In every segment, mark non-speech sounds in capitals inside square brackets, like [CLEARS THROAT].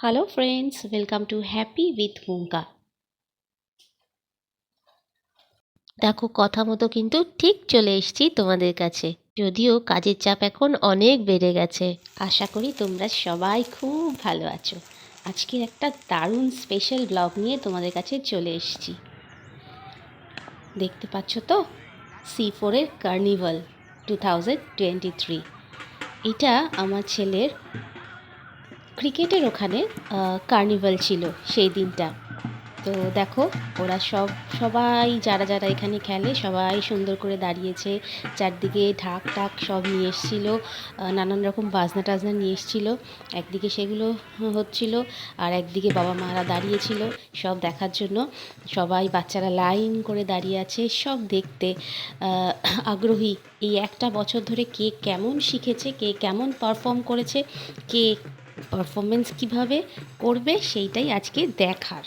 Hello friends welcome to happy with মুঙ্কা দেখো, কথা মতো কিন্তু ঠিক চলে এসেছি তোমাদের কাছে। যদিও কাজের চাপ এখন অনেক বেড়ে গেছে। আশা করি তোমরা সবাই খুব ভালো আছো। আজকে একটা দারুণ স্পেশাল ব্লগ নিয়ে তোমাদের কাছে চলে এসেছি। দেখতে পাচ্ছ তো? সি ফোরের carnival two thousand twenty three এটা আমার ছেলের ক্রিকেটের ওখানে কার্নিভাল ছিল সেই দিনটা। তো দেখো, ওরা সব, সবাই যারা যারা এখানে খেলে, সবাই সুন্দর করে দাঁড়িয়েছে, চারদিকে ঢাক টাক সব নিয়ে এসছিল নানান রকম বাজনা টাজনা নিয়ে এসছিল। একদিকে সেগুলো হচ্ছিল, আর একদিকে বাবা মারা দাঁড়িয়েছিল সব দেখার জন্য। সবাই বাচ্চারা লাইন করে দাঁড়িয়ে আছে, সব দেখতে আগ্রহী। এই একটা বছর ধরে কে কেমন শিখেছে, কে কেমন পারফর্ম করেছে, কে পারফরমেন্স কীভাবে করবে সেইটাই আজকে দেখার।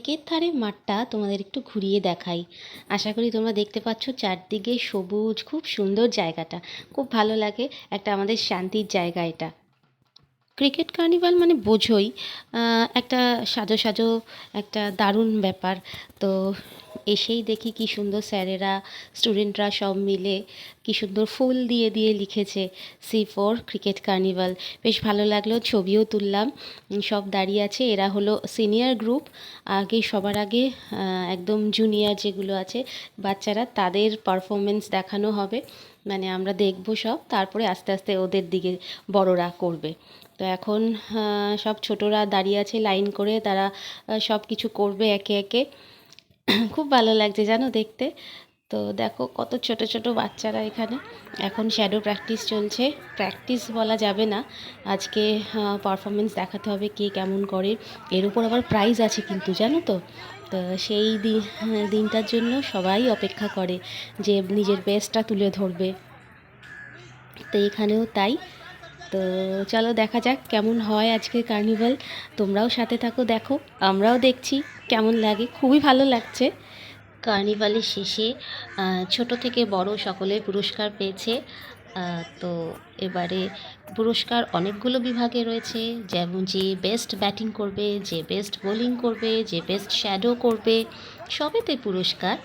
লেকের ধারে মাঠটা তোমাদের একটু ঘুরিয়ে দেখাই। আশা করি তোমরা দেখতে পাচ্ছ চারদিকে সবুজ, খুব সুন্দর জায়গাটা। খুব ভালো লাগে, একটা আমাদের শান্তির জায়গা এটা। ক্রিকেট কার্নিভাল মানে বোঝোই একটা সাজো সাজো, একটা দারুণ ব্যাপার। তো এসেই দেখি কি সুন্দর স্যারেরা, স্টুডেন্টরা সব মিলে কি সুন্দর ফুল দিয়ে দিয়ে লিখেছে সি ফোর ক্রিকেট কার্নিভাল। বেশ ভালো লাগল, ছবিও তুললাম সব দাঁড়িয়ে আছে। এরা হলো সিনিয়র গ্রুপ, আগে সবার আগে একদম জুনিয়র যেগুলো আছে, বাচ্চারা তাদের পারফরমেন্স দেখানো হবে। মানে আমরা দেখব সব, তারপরে আস্তে আস্তে ওদের দিকে বড়রা করবে। তো এখন সব ছোটরা দাঁড়িয়ে আছে লাইন করে, তারা সব কিছু করবে একে একে। খুব ভালো লাগছে জানো দেখতে। তো দেখো কত ছোট ছোট বাচ্চারা এখানে। এখন শ্যাডো প্র্যাকটিস চলছে। প্র্যাকটিস বলা যাবে না। আজকে পারফরমেন্স দেখাতে হবে কে কেমন করে। এর উপর আবার প্রাইজ আছে কিন্তু, জানো তো? তো সেই দিনটার জন্য সবাই অপেক্ষা করে যে নিজের বেস্টটা তুলে ধরবে। তো এখানেও তাই। তো চলো দেখা যাক কেমন হয় আজকে কার্নিভাল তোমরাও সাথে থাকো, দেখো। আমরাও দেখছি কেমন লাগে। খুবই ভালো লাগছে। কার্নিভালের শেষে ছোট থেকে বড় সকলে পুরস্কার পেয়েছে। তো এবারে পুরস্কার অনেকগুলো বিভাগে রয়েছে, যেমন যে বেস্ট ব্যাটিং করবে, যে বেস্ট বোলিং করবে, যে বেস্ট শ্যাডো করবে, সবেতে পুরস্কার।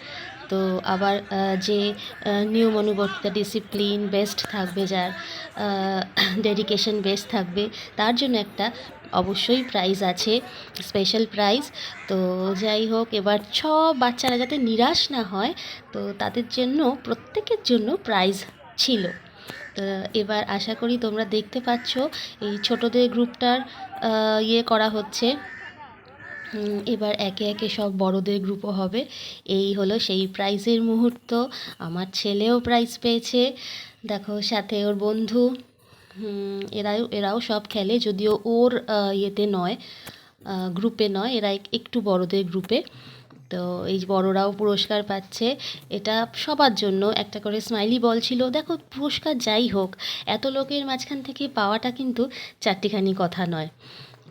তো আবার যে নিয়মানুবর্তিতা ডিসিপ্লিন বেস্ট থাকবে, যার ডেডিকেশন বেস্ট [COUGHS] থাকবে, তার জন্য একটা অবশ্যই প্রাইজ আছে স্পেশাল প্রাইজ তো যাই হোক, এবার সব বাচ্চারা যাতে নিরাশ না হয়, তো তাদের জন্য, প্রত্যেকের জন্য প্রাইজ ছিল। তো এবার আশা করি তোমরা দেখতে পাচ্ছ, এই ছোটদের গ্রুপটার ইয়ে করা হচ্ছে। এবার একে একে সব বড়দের গ্রুপও হবে। এই হলো সেই প্রাইজের মুহূর্ত। আমার ছেলেও প্রাইজ পেয়েছে। দেখো, সাথে ওর বন্ধু। এরাও এরাও সব খেলে, যদিও ওর ইয়েতে নয় গ্রুপে নয়, এরা একটু বড়দের গ্রুপে। তো এই বড়রাও পুরস্কার পাচ্ছে। এটা সবার জন্য একটা করে স্মাইলি বল ছিল। দেখো, পুরস্কার যাই হোক, এত লোকের মাঝখান থেকে পাওয়াটা কিন্তু চারটিখানি কথা নয়।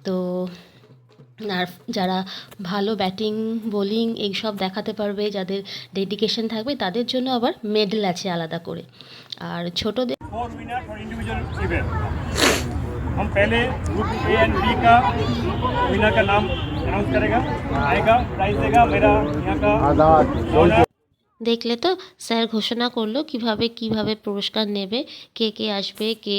তো আর যারা ভালো ব্যাটিং বোলিং এইসব দেখাতে পারবে যাদের ডেডিকেশন থাকবে তাদের জন্য আবার মেডেল আছে আলাদা করে আর ছোটদের four winner for individual event हम पहले ग्रुप ए एंड बी का विनर का नाम अनाउंस करेगा आएगा प्राइज देगा मेरा यहाँ का owner দেখলে তো স্যার ঘোষণা করল কীভাবে কীভাবে পুরস্কার নেবে, কে কে আসবে, কে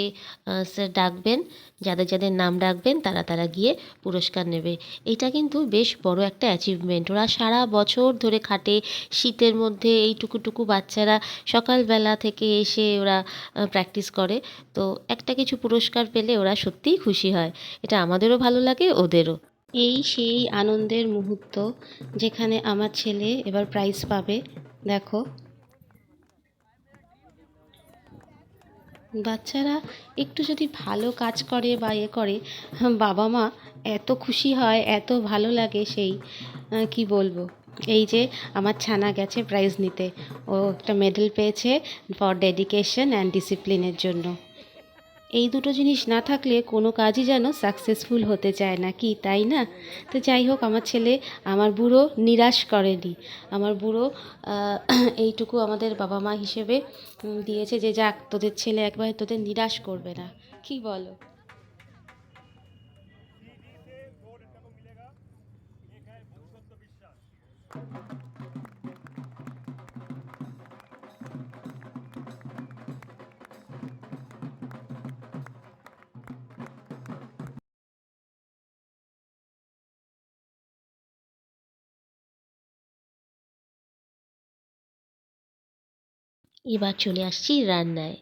স্যার ডাকবেন, যাদের যাদের নাম ডাকবেন, তারা তারা গিয়ে পুরস্কার নেবে। এটা কিন্তু বেশ বড় একটা অ্যাচিভমেন্ট ওরা সারা বছর ধরে খাটে, শীতের মধ্যে এই টুকুটুকু বাচ্চারা সকালবেলা থেকে এসে ওরা প্র্যাকটিস করে। তো একটা কিছু পুরস্কার পেলে ওরা সত্যিই খুশি হয়। এটা আমাদেরও ভালো লাগে, ওদেরও। এই সেই আনন্দের মুহূর্ত যেখানে আমার ছেলে এবার প্রাইজ পাবে দেখো। বাচ্চারা একটু যদি ভালো কাজ করে বা এ করে বাবা মা এত খুশি হয়, এত ভালো লাগে সেই কি বলব? এই যে আমার ছানা গেছে প্রাইজ নিতে। ও একটা মেডেল পেয়েছে ফর ডেডিকেশন অ্যান্ড ডিসিপ্লিনের জন্য। এই দুটো জিনিস না থাকলে কোনো কাজই যেন সাকসেসফুল হতে চায় না, কি তাই না? তো যাই হোক, আমার ছেলে আমার বুড়ো নিরাশ করেনি। আমার বুড়ো [CLEARS THROAT] এইটুকু আমাদের বাবা মা হিসেবে দিয়েছে যে যাক, তোদের ছেলে একবার তোদের নিরাশ করবে না। কি বলো? এবার চলে আসছি রান্নায়।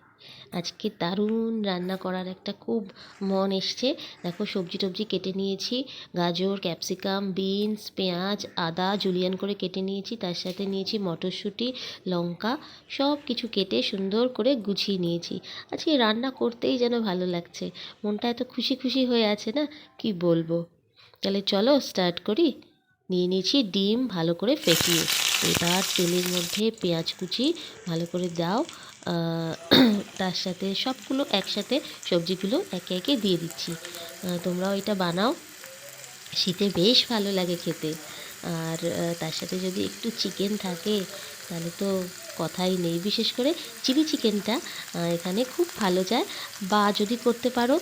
আজকে দারুণ রান্না করার একটা খুব মন এসছে। দেখো, সবজি টবজি কেটে নিয়েছি, গাজর, ক্যাপসিকাম, বিনস, পেঁয়াজ, আদা, জুলিয়ান করে কেটে নিয়েছি, তার সাথে নিয়েছি মটরশুঁটি, লঙ্কা সব কিছু কেটে সুন্দর করে গুছিয়ে নিয়েছি। আজকে রান্না করতেই যেন ভালো লাগছে। মনটা এত খুশি খুশি হয়ে আছে না? কি বলব? তাহলে চলো স্টার্ট করি। নিয়ে নিয়েছি ডিম ভালো করে ফেটিয়ে। এবার তেলের মধ্যে পেঁয়াজ কুচি ভালো করে দাও। তার সাথে সবগুলো একসাথে সবজিগুলো একে একে দিয়ে দিচ্ছি। তোমরাও এটা বানাও। শীতে বেশ ভালো লাগে খেতে। আর তার সাথে যদি একটু চিকেন থাকে, তাহলে তো কথাই নেই। বিশেষ করে চিলি চিকেনটা এখানে খুব ভালো যায়। বা যদি করতে পারো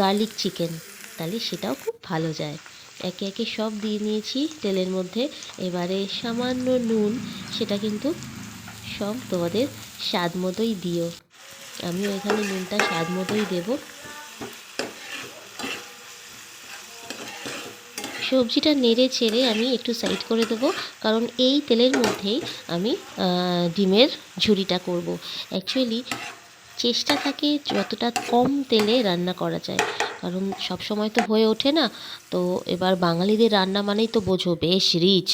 গার্লিক চিকেন তাহলে সেটাও খুব ভালো যায়। একে একে সব দিয়ে নিয়েছি তেলের মধ্যে। এবারে সামান্য নুন, সেটা কিন্তু সব তোমাদের স্বাদ মতোই দিও। আমিও এখানে নুনটা স্বাদ মতোই দেবো। সবজিটা নেড়ে ছেড়ে আমি একটু সাইড করে দেবো, কারণ এই তেলের মধ্যেই আমি ডিমের ঝুড়িটা করব। অ্যাকচুয়ালি চেষ্টা থাকে যতটা কম তেলে রান্না করা যায়। কারণ সব সময় তো হয়ে ওঠে না। তো এবার বাঙালিদের রান্না মানেই তো বোঝো, বেশ রিচ,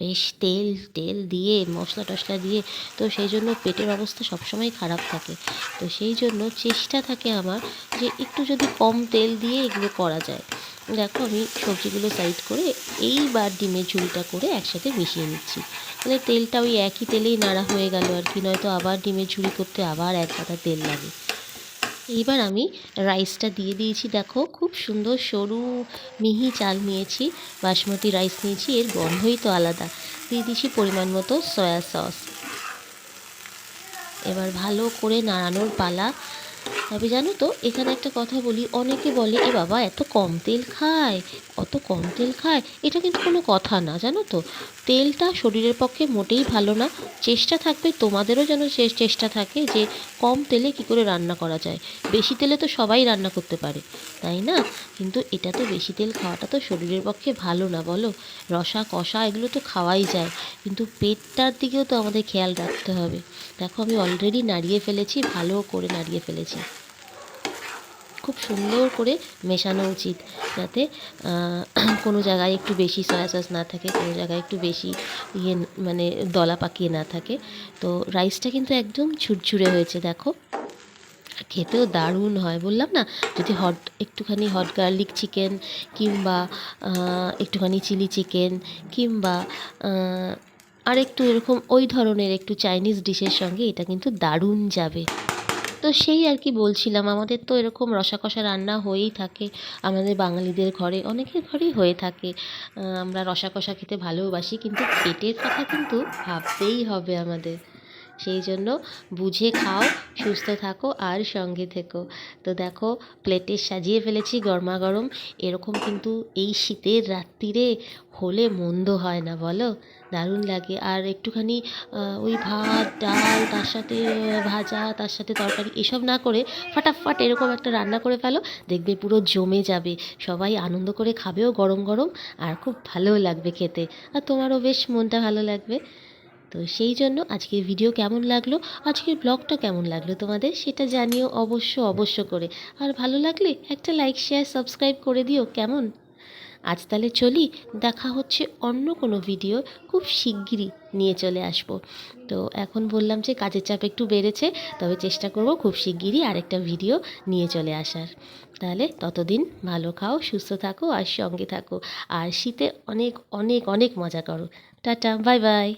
বেশ তেল তেল দিয়ে, মশলা টশলা দিয়ে। তো সেই জন্য পেটের অবস্থা সবসময় খারাপ থাকে। তো সেই জন্য চেষ্টা থাকে আমার যে একটু যদি কম তেল দিয়ে এগুলো করা যায়। দেখো আমি সবজিগুলো সাইড করে এইবার ডিমের ঝুড়িটা করে একসাথে মিশিয়ে নিচ্ছি। তাহলে তেলটা ওই একই তেলেই নাড়া হয়ে গেল আর কি, নয়তো আবার ডিমের ঝুড়ি করতে আবার এক গাদা তেল লাগে। এইবার আমি রাইসটা দিয়ে দিয়েছি। দেখো, খুব সুন্দর সরু মিহি চাল নিয়েছি, বাসমতি রাইস নিয়েছি, এর গন্ধই তো আলাদা। দিয়ে দিয়েছি পরিমাণ মতো সয়া সস এবার ভালো করে নাড়ানোর পালা। তবে জানো তো, এখানে একটা কথা বলি, অনেকে বলে, এ বাবা, এত কম তেল খায়, অত কম তেল খায়। এটা কিন্তু কোনো কথা না, জানো তো? তেলটা শরীরের পক্ষে মোটেই ভালো না। চেষ্টা থাকবে তোমাদেরও যেন সে চেষ্টা থাকে যে কম তেলে কি করে রান্না করা যায়। বেশি তেলে তো সবাই রান্না করতে পারে, তাই না? কিন্তু এটা তো বেশি তেল খাওয়াটা তো শরীরের পক্ষে ভালো না, বলো? রসা, কষা এগুলো তো খাওয়াই যায়, কিন্তু পেটটার দিকেও তো আমাদের খেয়াল রাখতে হবে। দেখো আমি অলরেডি নাড়িয়ে ফেলেছি, ভালো করে নাড়িয়ে ফেলেছি। খুব সুন্দর করে মেশানো উচিত যাতে [CLEARS THROAT] কোনো জায়গায় একটু বেশি সয়া সস না থাকে, কোনো জায়গায় একটু বেশি ইয়ে মানে দলা পাকিয়ে না থাকে। তো রাইসটা কিন্তু একদম ঝুরঝুরে হয়েছে, দেখো। খেতেও দারুণ হয়। বললাম না, যদি হট একটুখানি হট গার্লিক চিকেন কিংবা একটুখানি চিলি চিকেন কিংবা আর একটু এরকম ওই ধরনের একটু চাইনিজ ডিশের সঙ্গে এটা কিন্তু দারুণ যাবে। তো সেই আর কি বলছিলাম, আমাদের তো এরকম রসা কষা রান্না হয়েই থাকে আমাদের বাঙালিদের ঘরে, অনেকের ঘরেই হয়ে থাকে। আমরা রসা কষা খেতে ভালোবাসি, কিন্তু পেটের কথা কিন্তু ভাবতেই হবে আমাদের। সেই জন্য বুঝে খাও, সুস্থ থাকো আর সঙ্গে থেকো। তো দেখো প্লেটে সাজিয়ে ফেলেছি গরমা গরম। এরকম কিন্তু এই শীতের রাত্রিরে হলে মন্দ হয় না, বলো? দারুণ লাগে। আর একটুখানি ওই ভাত, ডাল, তার সাথে ভাজা, তার সাথে তরকারি, এসব না করে ফাটাফাট এরকম একটা রান্না করে ফেলো, দেখবে পুরো জমে যাবে। সবাই আনন্দ করে খাবেও গরম গরম, আর খুব ভালোও লাগবে খেতে। আর তোমারও বেশ মনটা ভালো লাগবে। তো সেই জন্য আজকের ভিডিও কেমন লাগল, আজকের ব্লগটা কেমন লাগল তোমাদের সেটা জানিও অবশ্য অবশ্য করে। আর ভালো লাগলে একটা লাইক শেয়ার সাবস্ক্রাইব করে দিও, কেমন? আজ তাহলে চলি, দেখা হচ্ছে অন্য কোনো ভিডিও খুব শিগগিরই নিয়ে চলে আসব। তো এখন বললাম যে কাজের চাপ একটু বেড়েছে, তবে চেষ্টা করব খুব শিগগিরই আরেকটা ভিডিও নিয়ে চলে আসার। তাহলে ততদিন ভালো খাও, সুস্থ থাকো আর সঙ্গে থাকো। আর শীতে অনেক অনেক অনেক মজা করো। Tata bye bye